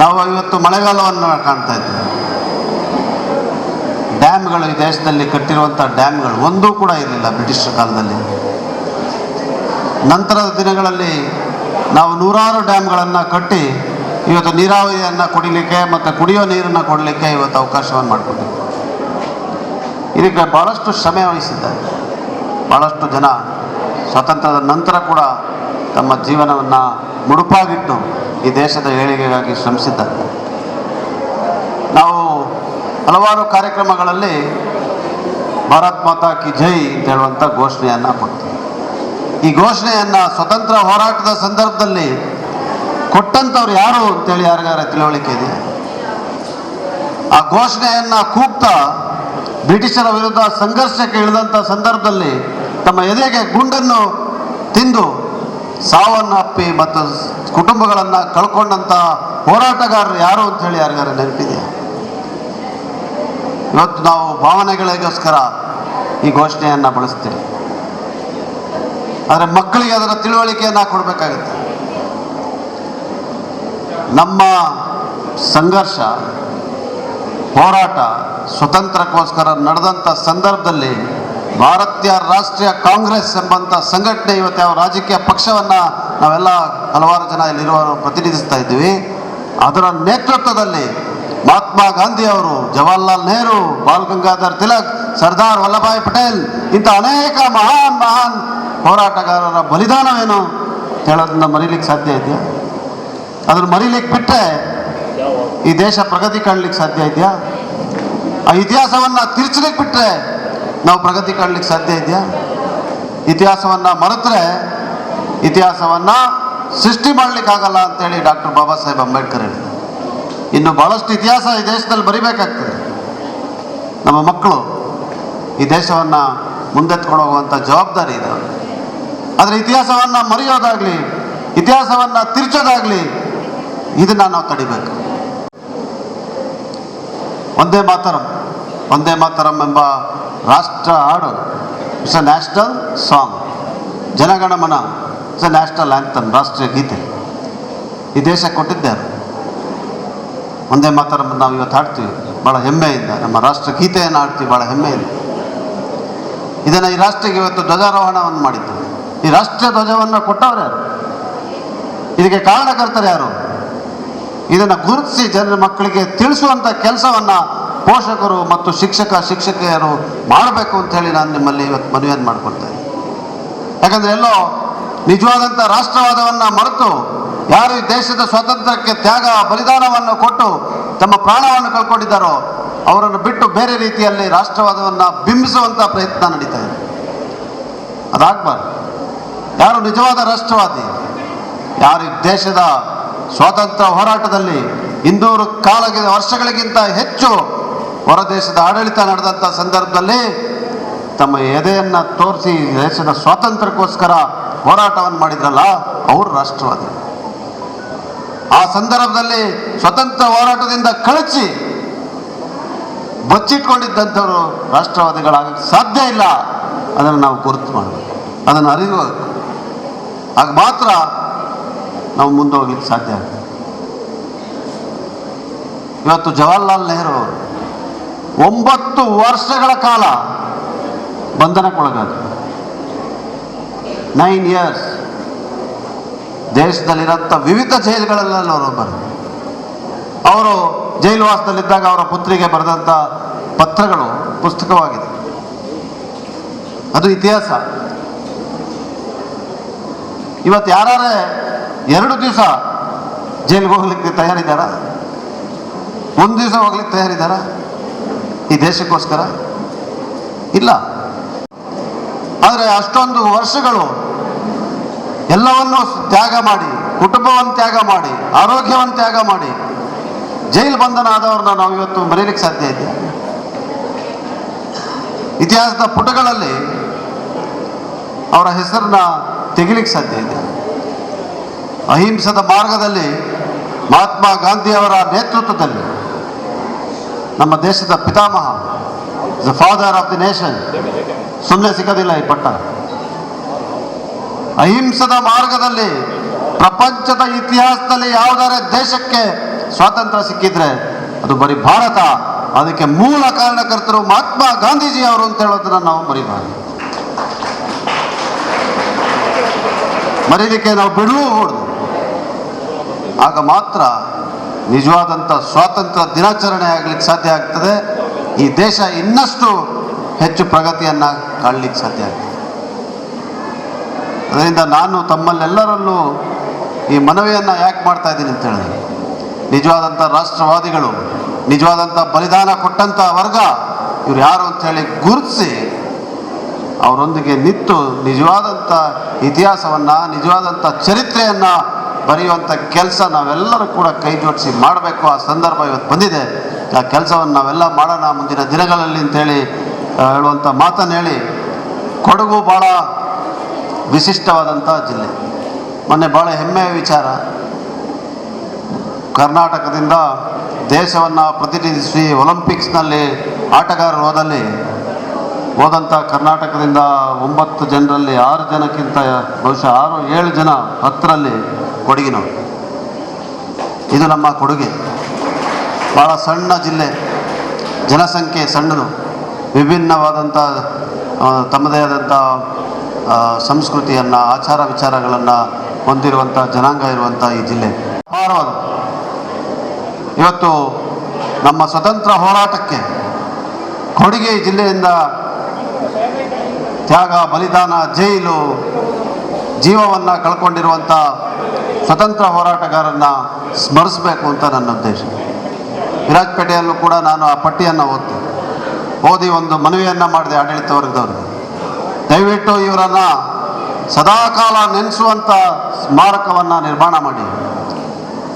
ನಾವು ಇವತ್ತು ಮಳೆಗಾಲವನ್ನು ಕಾಣ್ತಾ ಇದ್ದೇವೆ. ಡ್ಯಾಮ್ಗಳು ಈ ದೇಶದಲ್ಲಿ ಕಟ್ಟಿರುವಂಥ ಡ್ಯಾಮ್ಗಳು ಒಂದೂ ಕೂಡ ಇರಲಿಲ್ಲ ಬ್ರಿಟಿಷರ ಕಾಲದಲ್ಲಿ. ನಂತರದ ದಿನಗಳಲ್ಲಿ ನಾವು ನೂರಾರು ಡ್ಯಾಮ್ಗಳನ್ನು ಕಟ್ಟಿ ಇವತ್ತು ನೀರಾವರಿಯನ್ನು ಕುಡಿಲಿಕ್ಕೆ ಮತ್ತು ಕುಡಿಯೋ ನೀರನ್ನು ಕೊಡಲಿಕ್ಕೆ ಇವತ್ತು ಅವಕಾಶವನ್ನು ಮಾಡಿಕೊಟ್ಟಿದ್ದೀವಿ. ಇದಕ್ಕೆ ಭಾಳಷ್ಟು ಶ್ರಮೆ ವಹಿಸಿದ್ದಾರೆ. ಭಾಳಷ್ಟು ಜನ ಸ್ವಾತಂತ್ರ್ಯದ ನಂತರ ಕೂಡ ತಮ್ಮ ಜೀವನವನ್ನು ಮುಡುಪಾಗಿಟ್ಟು ಈ ದೇಶದ ಏಳಿಗೆಗಾಗಿ ಶ್ರಮಿಸಿದ್ದಾರೆ. ನಾವು ಹಲವಾರು ಕಾರ್ಯಕ್ರಮಗಳಲ್ಲಿ ಭಾರತ್ ಮಾತಾ ಕಿ ಜೈ ಅಂತ ಹೇಳುವಂಥ ಘೋಷಣೆಯನ್ನು ಕೊಡ್ತೀವಿ. ಈ ಘೋಷಣೆಯನ್ನು ಸ್ವತಂತ್ರ ಹೋರಾಟದ ಸಂದರ್ಭದಲ್ಲಿ ಕೊಟ್ಟಂಥವ್ರು ಯಾರು ಅಂತೇಳಿ ಯಾರಿಗಾರ ತಿಳುವಳಿಕೆ ಇದೆ ಆ ಘೋಷಣೆಯನ್ನು ಕೂಗ್ತಾ ಬ್ರಿಟಿಷರ ವಿರುದ್ಧ ಸಂಘರ್ಷಕ್ಕೆ ಇಳಿದಂಥ ಸಂದರ್ಭದಲ್ಲಿ ತಮ್ಮ ಎದೆಗೆ ಗುಂಡನ್ನು ತಿಂದು ಸಾವನ್ನಪ್ಪಿ ಮತ್ತು ಕುಟುಂಬಗಳನ್ನು ಕಳ್ಕೊಂಡಂಥ ಹೋರಾಟಗಾರರು ಯಾರು ಅಂತ ಹೇಳಿ ಯಾರಿಗಾರ ನೆನಪಿದೆ ಇವತ್ತು ನಾವು ಭಾವನೆಗಳಿಗೋಸ್ಕರ ಈ ಘೋಷಣೆಯನ್ನು ಬಳಸ್ತೀವಿ. ಆದರೆ ಮಕ್ಕಳಿಗೆ ಅದರ ತಿಳುವಳಿಕೆಯನ್ನು ಕೊಡಬೇಕಾಗುತ್ತೆ. ನಮ್ಮ ಸಂಘರ್ಷ, ಹೋರಾಟ ಸ್ವತಂತ್ರಕ್ಕೋಸ್ಕರ ನಡೆದಂಥ ಸಂದರ್ಭದಲ್ಲಿ ಭಾರತೀಯ ರಾಷ್ಟ್ರೀಯ ಕಾಂಗ್ರೆಸ್ ಎಂಬಂಥ ಸಂಘಟನೆ ಇವತ್ತು ಯಾವ ರಾಜಕೀಯ ಪಕ್ಷವನ್ನು ನಾವೆಲ್ಲ ಹಲವಾರು ಜನ ಇಲ್ಲಿರುವವರು ಪ್ರತಿನಿಧಿಸ್ತಾ ಇದ್ದೀವಿ. ಅದರ ನೇತೃತ್ವದಲ್ಲಿ ಮಹಾತ್ಮ ಗಾಂಧಿ ಅವರು, ಜವಾಹರ್ಲಾಲ್ ನೆಹರು, ಬಾಲ್ ಗಂಗಾಧರ್ ತಿಲಕ್, ಸರ್ದಾರ್ ವಲ್ಲಭಾಯ್ ಪಟೇಲ್ ಇಂಥ ಅನೇಕ ಮಹಾನ್ ಮಹಾನ್ ಹೋರಾಟಗಾರರ ಬಲಿದಾನವೇನು ಹೇಳೋದನ್ನ ಮರೀಲಿಕ್ಕೆ ಸಾಧ್ಯ ಇದೆಯಾ? ಅದನ್ನು ಮರೀಲಿಕ್ಕೆ ಬಿಟ್ಟರೆ ಈ ದೇಶ ಪ್ರಗತಿ ಕಾಣಲಿಕ್ಕೆ ಸಾಧ್ಯ ಇದೆಯಾ? ಆ ಇತಿಹಾಸವನ್ನು ತಿರ್ಚಲಿಕ್ಕೆ ಬಿಟ್ಟರೆ ನಾವು ಪ್ರಗತಿ ಕಾಣಲಿಕ್ಕೆ ಸಾಧ್ಯ ಇದೆಯಾ? ಇತಿಹಾಸವನ್ನು ಮರೆತರೆ ಇತಿಹಾಸವನ್ನು ಸೃಷ್ಟಿ ಮಾಡಲಿಕ್ಕಾಗಲ್ಲ ಅಂತೇಳಿ ಡಾಕ್ಟರ್ ಬಾಬಾ ಸಾಹೇಬ್ ಅಂಬೇಡ್ಕರ್ ಹೇಳಿದರು. ಇನ್ನು ಭಾಳಷ್ಟು ಇತಿಹಾಸ ಈ ದೇಶದಲ್ಲಿ ಬರಿಬೇಕಾಗ್ತದೆ. ನಮ್ಮ ಮಕ್ಕಳು ಈ ದೇಶವನ್ನು ಮುಂದೆತ್ಕೊಂಡು ಹೋಗುವಂಥ ಜವಾಬ್ದಾರಿ ಇದೆ. ಆದರೆ ಇತಿಹಾಸವನ್ನು ಮರೆಯೋದಾಗಲಿ, ಇತಿಹಾಸವನ್ನು ತಿರ್ಚೋದಾಗಲಿ ಇದನ್ನು ನಾವು ತಡಿಬೇಕು. ಒಂದೇ ಮಾತರಂ ಒಂದೇ ಮಾತರಂ ಎಂಬ ರಾಷ್ಟ್ರ ಹಾಡು. It's a national song Jana Gana Mana. It's a national anthem ರಾಷ್ಟ್ರೀಯ ಗೀತೆ. ಈ ದೇಶ ಕೊಟ್ಟಿದ್ದಾರೆ. ಒಂದೇ ಮಾತಾರ ನಾವು ಇವತ್ತು ಹಾಡ್ತೀವಿ. ಭಾಳ ಹೆಮ್ಮೆಯಿಂದ ನಮ್ಮ ರಾಷ್ಟ್ರ ಗೀತೆಯನ್ನು ಹಾಡ್ತೀವಿ. ಭಾಳ ಹೆಮ್ಮೆಯಿಂದ. ಇದನ್ನು ಈ ರಾಷ್ಟ್ರಕ್ಕೆ ಇವತ್ತು ಧ್ವಜಾರೋಹಣವನ್ನು ಮಾಡಿದ್ದು. ಈ ರಾಷ್ಟ್ರೀಯ ಧ್ವಜವನ್ನು ಕೊಟ್ಟವ್ರು ಇದಕ್ಕೆ ಕಾರಣಕರ್ತರು ಯಾರು? ಇದನ್ನು ಗುರುತಿಸಿ ಜನರ ಮಕ್ಕಳಿಗೆ ತಿಳಿಸುವಂಥ ಕೆಲಸವನ್ನು ಪೋಷಕರು ಮತ್ತು ಶಿಕ್ಷಕ, ಶಿಕ್ಷಕಿಯರು ಮಾಡಬೇಕು ಅಂತ ಹೇಳಿ ನಾನು ನಿಮ್ಮಲ್ಲಿ ಇವತ್ತು ಮನವಿಯನ್ನು ಮಾಡಿಕೊಡ್ತೇನೆ ಯಾಕಂದರೆ ಎಲ್ಲೋ ನಿಜವಾದಂಥ ರಾಷ್ಟ್ರವಾದವನ್ನು ಮರೆತು ಯಾರು ಈ ದೇಶದ ಸ್ವಾತಂತ್ರ್ಯಕ್ಕೆ ತ್ಯಾಗ, ಬಲಿದಾನವನ್ನು ಕೊಟ್ಟು ತಮ್ಮ ಪ್ರಾಣವನ್ನು ಕಳ್ಕೊಂಡಿದ್ದಾರೋ ಅವರನ್ನು ಬಿಟ್ಟು ಬೇರೆ ರೀತಿಯಲ್ಲಿ ರಾಷ್ಟ್ರವಾದವನ್ನು ಬಿಂಬಿಸುವಂಥ ಪ್ರಯತ್ನ ನಡೀತಾ ಇದೆ. ಅದಾಗಬಾರ್ದು. ಯಾರು ನಿಜವಾದ ರಾಷ್ಟ್ರವಾದಿ, ಯಾರು ಈ ದೇಶದ ಸ್ವಾತಂತ್ರ್ಯ ಹೋರಾಟದಲ್ಲಿ ಇನ್ನೂರು ಕಾಲಗಿ ವರ್ಷಗಳಿಗಿಂತ ಹೆಚ್ಚು ಹೊರ ದೇಶದ ಆಡಳಿತ ನಡೆದಂಥ ಸಂದರ್ಭದಲ್ಲಿ ತಮ್ಮ ಎದೆಯನ್ನು ತೋರಿಸಿ ದೇಶದ ಸ್ವಾತಂತ್ರ್ಯಕ್ಕೋಸ್ಕರ ಹೋರಾಟವನ್ನು ಮಾಡಿದ್ರಲ್ಲ, ಅವರು ರಾಷ್ಟ್ರವಾದಿ. ಆ ಸಂದರ್ಭದಲ್ಲಿ ಸ್ವತಂತ್ರ ಹೋರಾಟದಿಂದ ಕಳಚಿ ಬಚ್ಚಿಟ್ಕೊಂಡಿದ್ದಂಥವರು ರಾಷ್ಟ್ರವಾದಿಗಳಾಗಕ್ಕೆ ಸಾಧ್ಯ ಇಲ್ಲ. ಅದನ್ನು ನಾವು ಗುರುತು ಮಾಡಬೇಕು. ಅದನ್ನು ಅರಿಯುವ ಆಗ ಮಾತ್ರ ನಾವು ಮುಂದೆ ಹೋಗ್ಲಿಕ್ಕೆ ಸಾಧ್ಯ ಆಗ್ತದೆ. ಇವತ್ತು ಜವಾಹರ್ಲಾಲ್ ನೆಹರು ಅವರು ಒಂಬತ್ತು ವರ್ಷಗಳ ಕಾಲ ಬಂಧನಕ್ಕೊಳಗಾದ. ನೈನ್ ಇಯರ್ಸ್ ದೇಶದಲ್ಲಿರೋಂಥ ವಿವಿಧ ಜೈಲುಗಳಲ್ಲೆಲ್ಲ ಅವರು ಒಬ್ಬರು ಅವರು ಜೈಲುವಾಸದಲ್ಲಿದ್ದಾಗ ಅವರ ಪುತ್ರಿಗೆ ಬರೆದಂಥ ಪತ್ರಗಳು ಪುಸ್ತಕವಾಗಿದೆ. ಅದು ಇತಿಹಾಸ. ಇವತ್ತು ಯಾರೇ ಎರಡು ದಿವಸ ಜೈಲಿಗೆ ಹೋಗ್ಲಿಕ್ಕೆ ತಯಾರಿದ್ದಾರ? ಒಂದು ದಿವಸ ಹೋಗ್ಲಿಕ್ಕೆ ತಯಾರಿದ್ದಾರ? ದೇಶಕ್ಕೋಸ್ಕರ? ಇಲ್ಲ. ಆದರೆ ಅಷ್ಟೊಂದು ವರ್ಷಗಳು ಎಲ್ಲವನ್ನೂ ತ್ಯಾಗ ಮಾಡಿ, ಕುಟುಂಬವನ್ನು ತ್ಯಾಗ ಮಾಡಿ, ಆರೋಗ್ಯವನ್ನು ತ್ಯಾಗ ಮಾಡಿ ಜೈಲ್ ಬಂಧನ ಆದವ್ರನ್ನ ನಾವು ಇವತ್ತು ಮರೀಲಿಕ್ಕೆ ಸಾಧ್ಯ ಇದೆ. ಇತಿಹಾಸದ ಪುಟಗಳಲ್ಲಿ ಅವರ ಹೆಸರನ್ನ ತೆಗಿಲಿಕ್ಕೆ ಸಾಧ್ಯ ಇದೆ. ಅಹಿಂಸದ ಮಾರ್ಗದಲ್ಲಿ ಮಹಾತ್ಮ ಗಾಂಧಿಯವರ ನೇತೃತ್ವದಲ್ಲಿ ನಮ್ಮ ದೇಶದ ಪಿತಾಮಹ the father of the nation ಸುಮ್ಮನೆ ಸಿಗೋದಿಲ್ಲ ಈ ಪಟ್ಟ. ಅಹಿಂಸದ ಮಾರ್ಗದಲ್ಲಿ, ಪ್ರಪಂಚದ ಇತಿಹಾಸದಲ್ಲಿ ಯಾವುದಾರ ದೇಶಕ್ಕೆ ಸ್ವಾತಂತ್ರ್ಯ ಸಿಕ್ಕಿದ್ರೆ, ಅದು ಬರೀ ಭಾರತ. ಅದಕ್ಕೆ ಮೂಲ ಕಾರಣಕರ್ತರು ಮಹಾತ್ಮ ಗಾಂಧೀಜಿ ಅವರು ಅಂತ ಹೇಳೋದನ್ನ ನಾವು ಮರಿಬಾರ್ದು. ಮರೀಲಿಕ್ಕೆ ನಾವು ಬಿಡಲೂಬಹುದು ಆಗ ಮಾತ್ರ ನಿಜವಾದಂಥ ಸ್ವಾತಂತ್ರ್ಯ ದಿನಾಚರಣೆ ಆಗಲಿಕ್ಕೆ ಸಾಧ್ಯ ಆಗ್ತದೆ. ಈ ದೇಶ ಇನ್ನಷ್ಟು ಹೆಚ್ಚು ಪ್ರಗತಿಯನ್ನು ಕಾಣಲಿಕ್ಕೆ ಸಾಧ್ಯ ಆಗ್ತದೆ. ಅದರಿಂದ ನಾನು ತಮ್ಮಲ್ಲೆಲ್ಲರಲ್ಲೂ ಈ ಮನವಿಯನ್ನು ಯಾಕೆ ಮಾಡ್ತಾ ಇದ್ದೀನಿ ಅಂತ ಹೇಳಿದ್ರೆ ನಿಜವಾದಂಥ ರಾಷ್ಟ್ರವಾದಿಗಳು ನಿಜವಾದಂಥ ಬಲಿದಾನ ಕೊಟ್ಟಂಥ ವರ್ಗ, ಇವ್ರು ಯಾರು ಅಂಥೇಳಿ ಗುರುತಿಸಿ ಅವರೊಂದಿಗೆ ನಿಂತು ನಿಜವಾದಂಥ ಇತಿಹಾಸವನ್ನು ನಿಜವಾದಂಥ ಚರಿತ್ರೆಯನ್ನು ಬರೆಯುವಂಥ ಕೆಲಸ ನಾವೆಲ್ಲರೂ ಕೂಡ ಕೈ ಜೋಡಿಸಿ ಮಾಡಬೇಕು. ಆ ಸಂದರ್ಭ ಇವತ್ತು ಬಂದಿದೆ. ಆ ಕೆಲಸವನ್ನು ನಾವೆಲ್ಲ ಮಾಡೋಣ ಮುಂದಿನ ದಿನಗಳಲ್ಲಿ ಅಂತೇಳಿ ಹೇಳುವಂಥ ಮಾತನ್ನು ಹೇಳಿ, ಕೊಡಗು ಭಾಳ ವಿಶಿಷ್ಟವಾದಂಥ ಜಿಲ್ಲೆ. ಮೊನ್ನೆ ಭಾಳ ಹೆಮ್ಮೆಯ ವಿಚಾರ. ಕರ್ನಾಟಕದಿಂದ ದೇಶವನ್ನು ಪ್ರತಿನಿಧಿಸಿ ಒಲಿಂಪಿಕ್ಸ್ನಲ್ಲಿ ಆಟಗಾರರು ಹೋದಲ್ಲಿ ಹೋದಂಥ ಕರ್ನಾಟಕದಿಂದ ಒಂಬತ್ತು ಜನರಲ್ಲಿ ಆರು ಜನಕ್ಕಿಂತ ಬಹುಶಃ ಆರು, ಏಳು ಜನ ಹತ್ತರಲ್ಲಿ ಕೊಡಗಿನವರು ಇದು ನಮ್ಮ ಕೊಡುಗೆ. ಭಾಳ ಸಣ್ಣ ಜಿಲ್ಲೆ. ಜನಸಂಖ್ಯೆ ಸಣ್ಣದು. ವಿಭಿನ್ನವಾದಂಥ ತಮ್ಮದೇ ಆದಂಥ ಸಂಸ್ಕೃತಿಯನ್ನು, ಆಚಾರ ವಿಚಾರಗಳನ್ನು ಹೊಂದಿರುವಂಥ ಜನಾಂಗ ಇರುವಂಥ ಈ ಜಿಲ್ಲೆ. ಅಪಾರವಾದ. ಇವತ್ತು ನಮ್ಮ ಸ್ವತಂತ್ರ ಹೋರಾಟಕ್ಕೆ ಕೊಡುಗೆ ಜಿಲ್ಲೆಯಿಂದ ತ್ಯಾಗ, ಬಲಿದಾನ, ಜೈಲು, ಜೀವವನ್ನು ಕಳ್ಕೊಂಡಿರುವಂಥ ಸ್ವತಂತ್ರ ಹೋರಾಟಗಾರನ್ನ ಸ್ಮರಿಸಬೇಕು ಅಂತ ನನ್ನ ಉದ್ದೇಶ. ವಿರಾಜಪೇಟೆಯಲ್ಲೂ ಕೂಡ ನಾನು ಆ ಪಟ್ಟಿಯನ್ನು ಓದ್ತೆ ಓದಿ ಒಂದು ಮನವಿಯನ್ನು ಮಾಡಿದೆ ಆಡಳಿತ ವರ್ಗದವ್ರಿಗೆ. ದಯವಿಟ್ಟು ಇವರನ್ನು ಸದಾಕಾಲ ನೆನೆಸುವಂಥ ಸ್ಮಾರಕವನ್ನು ನಿರ್ಮಾಣ ಮಾಡಿ.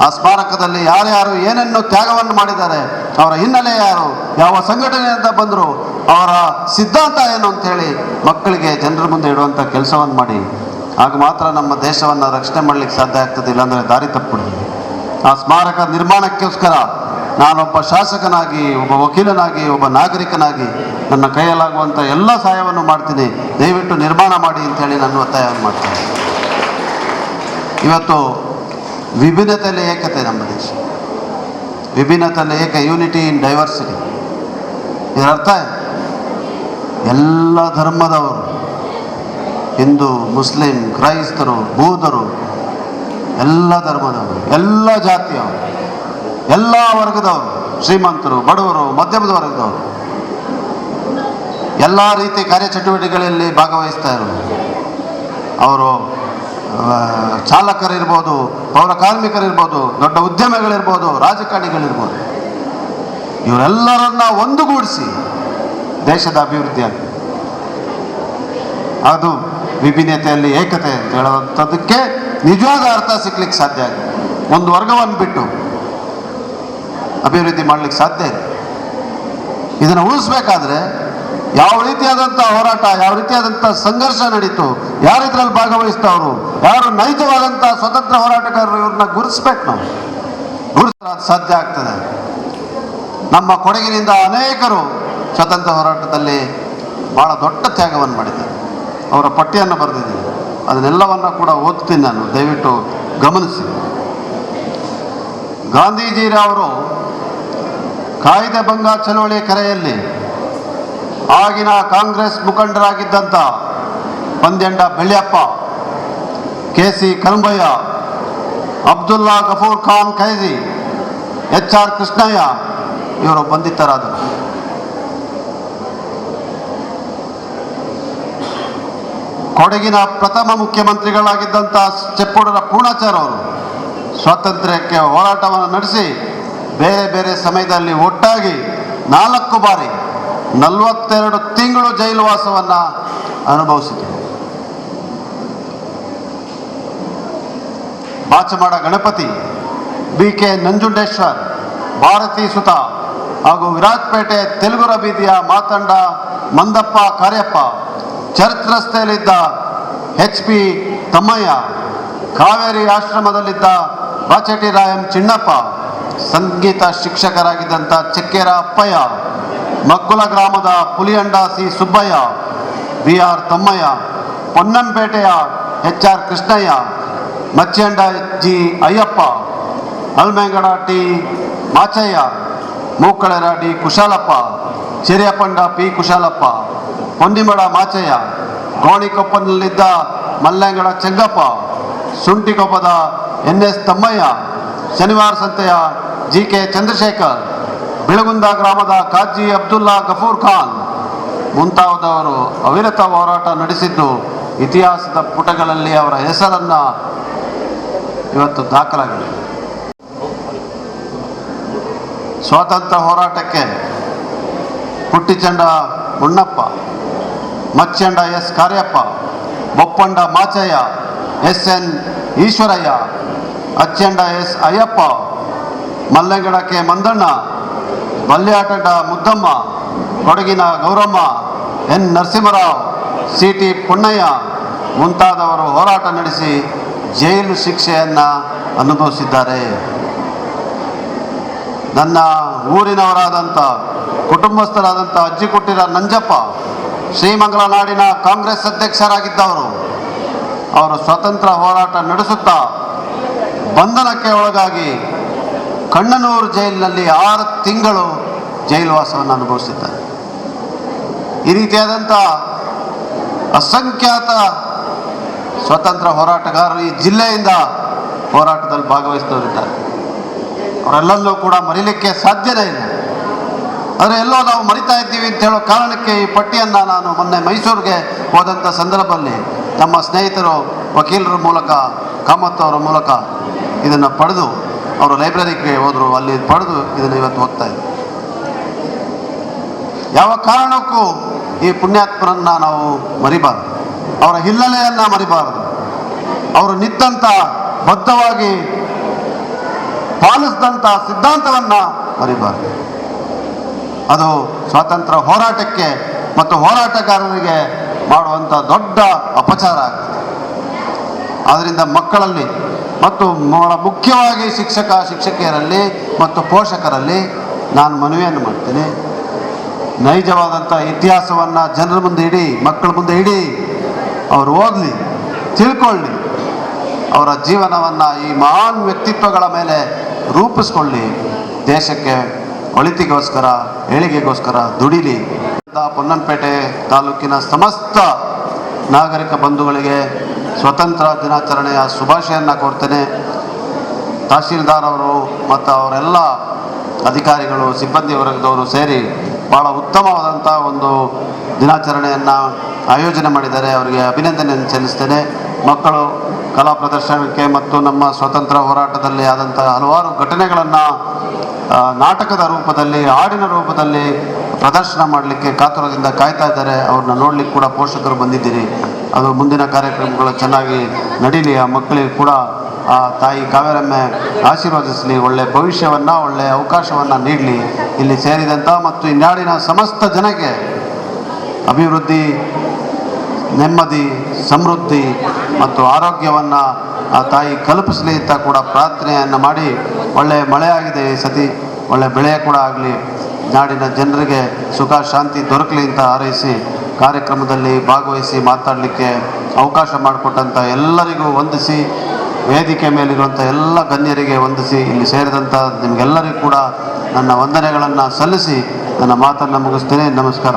ಆ ಸ್ಮಾರಕದಲ್ಲಿ ಯಾರ್ಯಾರು ಏನೇನು ತ್ಯಾಗವನ್ನು ಮಾಡಿದ್ದಾರೆ, ಅವರ ಹಿನ್ನೆಲೆ ಯಾರು, ಯಾವ ಸಂಘಟನೆಯಿಂದ ಬಂದರು, ಅವರ ಸಿದ್ಧಾಂತ ಏನು ಅಂತೇಳಿ ಮಕ್ಕಳಿಗೆ ಜನರ ಮುಂದೆ ಇಡುವಂಥ ಕೆಲಸವನ್ನು ಮಾಡಿ. ಆಗ ಮಾತ್ರ ನಮ್ಮ ದೇಶವನ್ನು ರಕ್ಷಣೆ ಮಾಡಲಿಕ್ಕೆ ಸಾಧ್ಯ ಆಗ್ತದೆ, ಇಲ್ಲಾಂದರೆ ದಾರಿ ತಪ್ಪಿಬಿಡ್ತೀವಿ ಆ ಸ್ಮಾರಕ ನಿರ್ಮಾಣಕ್ಕೋಸ್ಕರ ನಾನೊಬ್ಬ ಶಾಸಕನಾಗಿ, ಒಬ್ಬ ವಕೀಲನಾಗಿ, ಒಬ್ಬ ನಾಗರಿಕನಾಗಿ ನನ್ನ ಕೈಯಲ್ಲಾಗುವಂಥ ಎಲ್ಲ ಸಹಾಯವನ್ನು ಮಾಡ್ತೀನಿ. ದಯವಿಟ್ಟು ನಿರ್ಮಾಣ ಮಾಡಿ ಅಂತೇಳಿ ನಾನು ಒತ್ತಾಯವನ್ನು ಮಾಡ್ತೀನಿ. ಇವತ್ತು ವಿಭಿನ್ನತೆಯಲ್ಲಿ ಏಕತೆ ನಮ್ಮ ದೇಶ. ವಿಭಿನ್ನತೆಯಲ್ಲಿ ಏಕ ಯೂನಿಟಿ ಇನ್ ಡೈವರ್ಸಿಟಿ ಇದರರ್ಥ? ಎಲ್ಲ ಧರ್ಮದವರು ಹಿಂದೂ, ಮುಸ್ಲಿಂ, ಕ್ರೈಸ್ತರು ಬೌದ್ಧರು ಎಲ್ಲ ಧರ್ಮದವರು, ಎಲ್ಲ ಜಾತಿಯವರು, ಎಲ್ಲ ವರ್ಗದವರು, ಶ್ರೀಮಂತರು, ಬಡವರು ಮಧ್ಯಮದ ವರ್ಗದವರು, ಎಲ್ಲ ರೀತಿ ಕಾರ್ಯಚಟುವಟಿಕೆಗಳಲ್ಲಿ ಭಾಗವಹಿಸ್ತಾ ಇರೋದು ಅವರು ಚಾಲಕರಿರ್ಬೋದು, ಪೌರ ಕಾರ್ಮಿಕರಿರ್ಬೋದು, ದೊಡ್ಡ ಉದ್ಯಮಿಗಳಿರ್ಬೋದು, ರಾಜಕಾರಣಿಗಳಿರ್ಬೋದು. ಇವರೆಲ್ಲರನ್ನ ಒಂದುಗೂಡಿಸಿ ದೇಶದ ಅಭಿವೃದ್ಧಿ ಅದು ವಿಭಿನ್ನತೆಯಲ್ಲಿ ಏಕತೆ ಅಂತ ಹೇಳುವಂಥದ್ದಕ್ಕೆ ನಿಜವಾದ ಅರ್ಥ ಸಿಗ್ಲಿಕ್ಕೆ ಸಾಧ್ಯ ಆಗಿದೆ ಒಂದು ವರ್ಗವನ್ನು ಬಿಟ್ಟು ಅಭಿವೃದ್ಧಿ ಮಾಡಲಿಕ್ಕೆ ಸಾಧ್ಯ ಇದೆ ಇದನ್ನು ಉಳಿಸ್ಬೇಕಾದ್ರೆ ಯಾವ ರೀತಿಯಾದಂಥ ಹೋರಾಟ, ಯಾವ ರೀತಿಯಾದಂಥ ಸಂಘರ್ಷ ನಡೀತು, ಯಾರು ಇದರಲ್ಲಿ ಭಾಗವಹಿಸ್ತವರು ಯಾರು ನೈಜವಾದಂಥ ಸ್ವತಂತ್ರ ಹೋರಾಟಗಾರರು ಇವ್ರನ್ನ ಗುರುತಿಸ್ಬೇಕು ನಾವು. ಗುರುತಿಸ ಸಾಧ್ಯ ಆಗ್ತದೆ. ನಮ್ಮ ಕೊಡಗಿನಿಂದ ಅನೇಕರು ಸ್ವತಂತ್ರ ಹೋರಾಟದಲ್ಲಿ ಭಾಳ ದೊಡ್ಡ ತ್ಯಾಗವನ್ನು ಮಾಡಿದ್ದಾರೆ. ಅವರ ಪಟ್ಟಿಯನ್ನು ಬರೆದಿದ್ದೀನಿ. ಅದನ್ನೆಲ್ಲವನ್ನು ಕೂಡ ಓದ್ತೀನಿ ನಾನು. ದಯವಿಟ್ಟು ಗಮನಿಸಿ. ಗಾಂಧೀಜಿರವರು ಕಾಯ್ದೆ ಭಂಗ ಚಳವಳಿ ಕರೆಯಲ್ಲಿ ಆಗಿನ ಕಾಂಗ್ರೆಸ್ ಮುಖಂಡರಾಗಿದ್ದಂಥ ಪಂದ್ಯಂಡ ಬೆಳ್ಳಿಯಪ್ಪ ಕೆ ಸಿ ಕರಂಬಯ್ಯ, ಅಬ್ದುಲ್ಲಾ ಗಫೂರ್ ಖಾನ್ ಖೈದಿ ಎಚ್ ಆರ್ ಕೃಷ್ಣಯ್ಯ ಇವರು ಬಂಧಿತರಾದರು. ಕೊಡಗಿನ ಪ್ರಥಮ ಮುಖ್ಯಮಂತ್ರಿಗಳಾಗಿದ್ದಂಥ ಚೆಪ್ಪೋಡರ ಪೂರ್ಣಾಚಾರ್ ಅವರು ಸ್ವಾತಂತ್ರ್ಯಕ್ಕೆ ಹೋರಾಟವನ್ನು ನಡೆಸಿ ಬೇರೆ ಬೇರೆ ಸಮಯದಲ್ಲಿ ಒಟ್ಟಾಗಿ ನಾಲ್ಕು ಬಾರಿ ನಲವತ್ತೆರಡು ತಿಂಗಳು ಜೈಲುವಾಸವನ್ನು ಅನುಭವಿಸಿದರು. ಬಾಚಮಾಡ ಗಣಪತಿ ಬಿ ಕೆ ನಂಜುಂಡೇಶ್ವರ್, ಭಾರತಿ ಸುತ ಹಾಗೂ ವಿರಾಜಪೇಟೆ ತೆಲುಗುರ ಬೀದಿಯ ಮಾತಂಡ ಮಂದಪ್ಪ ಕಾರ್ಯಪ್ಪ ಚರ್ಚ್ ರಸ್ತೆಯಲ್ಲಿದ್ದ ಎಚ್ ಪಿ ತಮ್ಮಯ್ಯ, ಕಾವೇರಿ ಆಶ್ರಮದಲ್ಲಿದ್ದ ಬಾಚಟಿ ರಾಯಂ ಚಿನ್ನಪ್ಪ, ಸಂಗೀತ ಶಿಕ್ಷಕರಾಗಿದ್ದಂಥ ಚಕ್ಕೇರ ಅಪ್ಪಯ್ಯ ಮಕ್ಕುಲ ಗ್ರಾಮದ Puliyanda C Subbaiah B R Thammaiah, ಪೊನ್ನಂಪೇಟೆಯ H R Krishnaiah Machanda G Ayyappa Almengada T Machaiah, Mookalara D Kushalappa Cheriyapanda P. Kushalappa, Ponnimada Machaiah, ಗೋಣಿಕೊಪ್ಪನಲ್ಲಿದ್ದ Mallengada Chengappa ಸುಂಟಿಕೊಪ್ಪದ ಎನ್ ಎಸ್ ತಮ್ಮಯ್ಯ, ಶನಿವಾರ ಸಂತೆಯ ಜಿ ಕೆ ಚಂದ್ರಶೇಖರ್, ಬಿಳಗುಂದ ಗ್ರಾಮದ ಕಾಜಿ ಅಬ್ದುಲ್ಲಾ ಗಫೂರ್ ಖಾನ್ ಮುಂತಾದವರು ಅವಿರತ ಹೋರಾಟ ನಡೆಸಿದ್ದು ಇತಿಹಾಸದ ಪುಟಗಳಲ್ಲಿ ಅವರ ಹೆಸರನ್ನು ಇವತ್ತು ದಾಖಲಾಗಿದೆ. ಸ್ವಾತಂತ್ರ್ಯ ಹೋರಾಟಕ್ಕೆ Puttichanda Unnappa Machanda S Kariappa, Boppanda Machaiah, S N Eshwaraiah, Achchanda S Ayyappa, Mallangada K Mandanna Balyatanda Muddamma, ಕೊಡಗಿನ Gowramma, N Narasimharao C T Punnaiah ಮುಂತಾದವರು ಹೋರಾಟ ನಡೆಸಿ ಜೈಲು ಶಿಕ್ಷೆಯನ್ನು ಅನುಭವಿಸಿದ್ದಾರೆ. ನನ್ನ ಊರಿನವರಾದಂಥ ಕುಟುಂಬಸ್ಥರಾದಂಥ ಅಜ್ಜಿ ಕೊಟ್ಟಿರ ನಂಜಪ್ಪ, ಶ್ರೀಮಂಗಲ ನಾಡಿನ ಕಾಂಗ್ರೆಸ್ ಅಧ್ಯಕ್ಷರಾಗಿದ್ದವರು. ಅವರು ಸ್ವತಂತ್ರ ಹೋರಾಟ ನಡೆಸುತ್ತಾ ಬಂಧನಕ್ಕೆ ಒಳಗಾಗಿ ಕಣ್ಣನೂರು ಜೈಲಿನಲ್ಲಿ ಆರು ತಿಂಗಳು ಜೈಲುವಾಸವನ್ನು ಅನುಭವಿಸಿದ್ದಾರೆ. ಈ ರೀತಿಯಾದಂಥ ಅಸಂಖ್ಯಾತ ಸ್ವತಂತ್ರ ಹೋರಾಟಗಾರರು ಈ ಜಿಲ್ಲೆಯಿಂದ ಹೋರಾಟದಲ್ಲಿ ಭಾಗವಹಿಸಿದವರಿದ್ದಾರೆ. ಅವರೆಲ್ಲಲ್ಲೂ ಕೂಡ ಮರಿಲಿಕ್ಕೆ ಸಾಧ್ಯವೇ ಇಲ್ಲ. ಆದರೆ ಎಲ್ಲೋ ನಾವು ಮರಿತಾ ಇದ್ದೀವಿ ಅಂತ ಹೇಳೋ ಕಾರಣಕ್ಕೆ ಈ ಪಟ್ಟಿಯನ್ನು ನಾನು ಮೊನ್ನೆ ಮೈಸೂರಿಗೆ ಹೋದಂಥ ಸಂದರ್ಭದಲ್ಲಿ ನಮ್ಮ ಸ್ನೇಹಿತರು, ವಕೀಲರ ಮೂಲಕ, ಕಾಮತ್ ಅವರ ಮೂಲಕ ಇದನ್ನು ಪಡೆದು ಅವರು ಲೈಬ್ರರಿಗೆ ಹೋದರು. ಅಲ್ಲಿ ಪಡೆದು ಇದನ್ನು ಇವತ್ತು ಓದ್ತಾ ಇದ್ದೆ. ಯಾವ ಕಾರಣಕ್ಕೂ ಈ ಪುಣ್ಯಾತ್ಮರನ್ನು ನಾವು ಮರಿಬಾರ್ದು. ಅವರ ಹಿನ್ನೆಲೆಯನ್ನು ಮರಿಬಾರದು. ಅವರು ನಿಂತಂಥ ಬದ್ಧವಾಗಿ ಪಾಲಿಸಿದಂಥ ಸಿದ್ಧಾಂತವನ್ನು ಮರಿಬಾರದು. ಅದು ಸ್ವಾತಂತ್ರ್ಯ ಹೋರಾಟಕ್ಕೆ ಮತ್ತು ಹೋರಾಟಗಾರರಿಗೆ ಮಾಡುವಂಥ ದೊಡ್ಡ ಅಪಚಾರ ಆಗ್ತದೆ. ಆದ್ದರಿಂದ ಮಕ್ಕಳಲ್ಲಿ ಮತ್ತು ಮುಖ್ಯವಾಗಿ ಶಿಕ್ಷಕ, ಶಿಕ್ಷಕಿಯರಲ್ಲಿ ಮತ್ತು ಪೋಷಕರಲ್ಲಿ ನಾನು ಮನವಿಯನ್ನು ಮಾಡ್ತೀನಿ. ನೈಜವಾದಂಥ ಇತಿಹಾಸವನ್ನು ಜನರ ಮುಂದೆ ಇಡಿ, ಮಕ್ಕಳ ಮುಂದೆ ಇಡಿ, ಅವರು ಓದಲಿ, ತಿಳ್ಕೊಳ್ಳಿ. ಅವರ ಜೀವನವನ್ನು ಈ ಮಹಾನ್ ವ್ಯಕ್ತಿತ್ವಗಳ ಮೇಲೆ ರೂಪಿಸ್ಕೊಳ್ಳಿ. ದೇಶಕ್ಕೆ ಒಳಿತಿಗೋಸ್ಕರ, ಏಳಿಗೆಗೋಸ್ಕರ ದುಡಿಲಿ. ಪೊನ್ನಂಪೇಟೆ ತಾಲೂಕಿನ ಸಮಸ್ತ ನಾಗರಿಕ ಬಂಧುಗಳಿಗೆ ಸ್ವತಂತ್ರ ದಿನಾಚರಣೆಯ ಶುಭಾಶಯನ್ನು ಕೋರ್ತೇನೆ. ತಹಶೀಲ್ದಾರ್ ಅವರು ಮತ್ತು ಅವರೆಲ್ಲ ಅಧಿಕಾರಿಗಳು ಸಿಬ್ಬಂದಿ ವರ್ಗದವರು ಸೇರಿ ಭಾಳ ಉತ್ತಮವಾದಂಥ ಒಂದು ದಿನಾಚರಣೆಯನ್ನು ಆಯೋಜನೆ ಮಾಡಿದ್ದಾರೆ. ಅವರಿಗೆ ಅಭಿನಂದನೆಯನ್ನು ಸಲ್ಲಿಸ್ತೇನೆ. ಮಕ್ಕಳು ಕಲಾ ಪ್ರದರ್ಶನಕ್ಕೆ ಮತ್ತು ನಮ್ಮ ಸ್ವತಂತ್ರ ಹೋರಾಟದಲ್ಲಿ ಆದಂಥ ಹಲವಾರು ಘಟನೆಗಳನ್ನು ನಾಟಕದ ರೂಪದಲ್ಲಿ, ಹಾಡಿನ ರೂಪದಲ್ಲಿ ಪ್ರದರ್ಶನ ಮಾಡಲಿಕ್ಕೆ ಕಾತುರದಿಂದ ಕಾಯ್ತಾ ಇದ್ದಾರೆ. ಅವ್ರನ್ನ ನೋಡ್ಲಿಕ್ಕೆ ಕೂಡ ಪೋಷಕರು ಬಂದಿದ್ದೀರಿ. ಅದು ಮುಂದಿನ ಕಾರ್ಯಕ್ರಮಗಳು ಚೆನ್ನಾಗಿ ನಡೀಲಿ. ಆ ಮಕ್ಕಳಿಗೆ ಕೂಡ ಆ ತಾಯಿ ಕಾವೇರಮ್ಮೆ ಆಶೀರ್ವದಿಸಲಿ. ಒಳ್ಳೆಯ ಭವಿಷ್ಯವನ್ನು ಒಳ್ಳೆಯ ಅವಕಾಶವನ್ನು ನೀಡಲಿ. ಇಲ್ಲಿ ಸೇರಿದಂಥ ಮತ್ತು ಇನ್ನಾಡಿನ ಸಮಸ್ತ ಜನಕ್ಕೆ ಅಭಿವೃದ್ಧಿ ನೆಮ್ಮದಿ, ಸಮೃದ್ಧಿ ಮತ್ತು ಆರೋಗ್ಯವನ್ನು ಆ ತಾಯಿ ಕಲ್ಪಿಸಲಿ ಅಂತ ಕೂಡ ಪ್ರಾರ್ಥನೆಯನ್ನು ಮಾಡಿ ಒಳ್ಳೆಯ ಮಳೆ ಆಗಿದೆ ಈ ಸತಿ ಒಳ್ಳೆಯ ಬೆಳೆ ಕೂಡ ಆಗಲಿ. ನಾಡಿನ ಜನರಿಗೆ ಸುಖ, ಶಾಂತಿ ದೊರಕಲಿ ಅಂತ ಹಾರೈಸಿ ಕಾರ್ಯಕ್ರಮದಲ್ಲಿ ಭಾಗವಹಿಸಿ ಮಾತಾಡಲಿಕ್ಕೆ ಅವಕಾಶ ಮಾಡಿಕೊಟ್ಟಂಥ ಎಲ್ಲರಿಗೂ ವಂದಿಸಿ, ವೇದಿಕೆ ಮೇಲಿರುವಂಥ ಎಲ್ಲ ಗಣ್ಯರಿಗೆ ವಂದಿಸಿ, ಇಲ್ಲಿ ಸೇರಿದಂಥ ನಿಮಗೆಲ್ಲರಿಗೂ ಕೂಡ ನನ್ನ ವಂದನೆಗಳನ್ನು ಸಲ್ಲಿಸಿ ನನ್ನ ಮಾತನ್ನು ಮುಗಿಸ್ತೇನೆ. ನಮಸ್ಕಾರ.